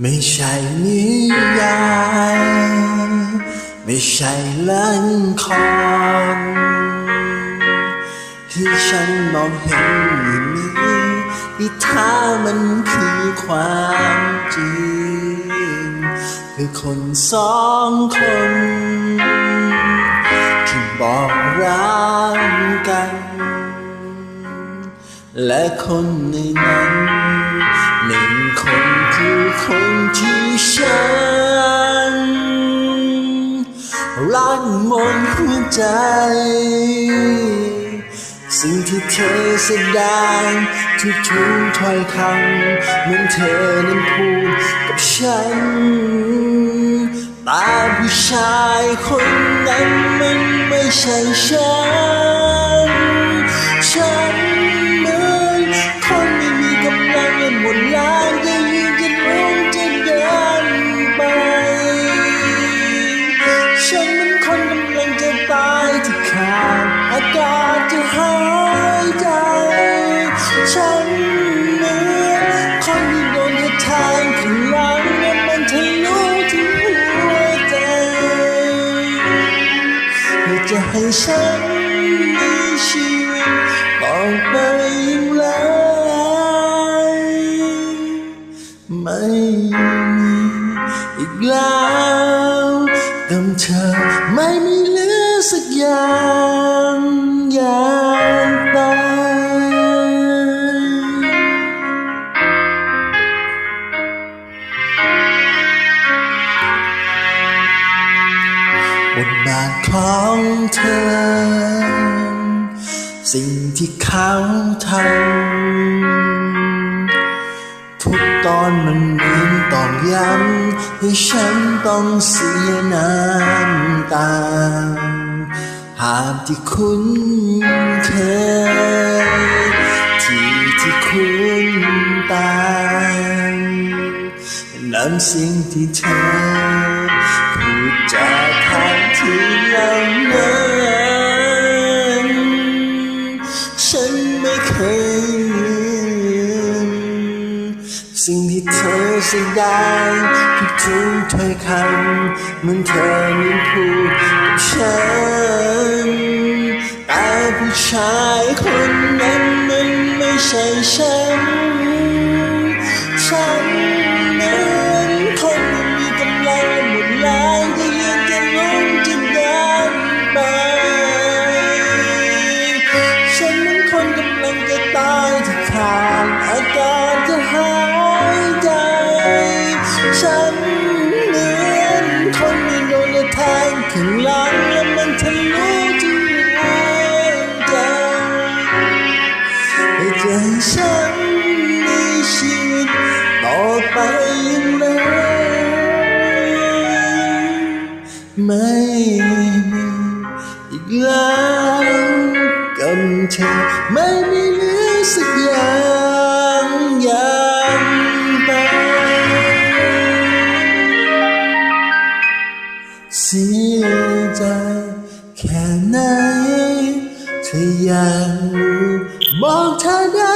ไม่ใช่นิยายไม่ใช่ละครที่ฉันมองเห็นอยู่นี้ที่ท้ามันคือความจริง คือคนสองคน ที่บอกรักกัน และคนในนั้นหนึ่งคน คือคนที่ฉัน รักหมดหัวใจ สิ่งที่เธอแสดงทุกทุกถ้อยคำเหมือนเธอนั้นพูดกับฉันแต่ผู้ชายคนนั้นมันไม่ใช่ฉัน จะให้ฉันมีชีวิตบอกไปอย่างไรไม่มีอีกแล้วกับเธอไม่มีเหลือสักอย่างาทของเธอ สิ่งที่เขาทำทุกตอนมันเหมือนต้องย้ำให้ฉันต้องเสียน้ำตาหากที่คุ้นเคย ที่ที่คุ้นตาน้ำเสียงที่เธอ สดงทุกทุกถ้อยคำเหมือนเธอนั้นพูด ไปย่างไรไม่มีอีกแล้วกับเธอไม่มีเหลือสักอย่างอย่างไปเสียใจแค่ไหนเธออยากรู้บอกเธอได้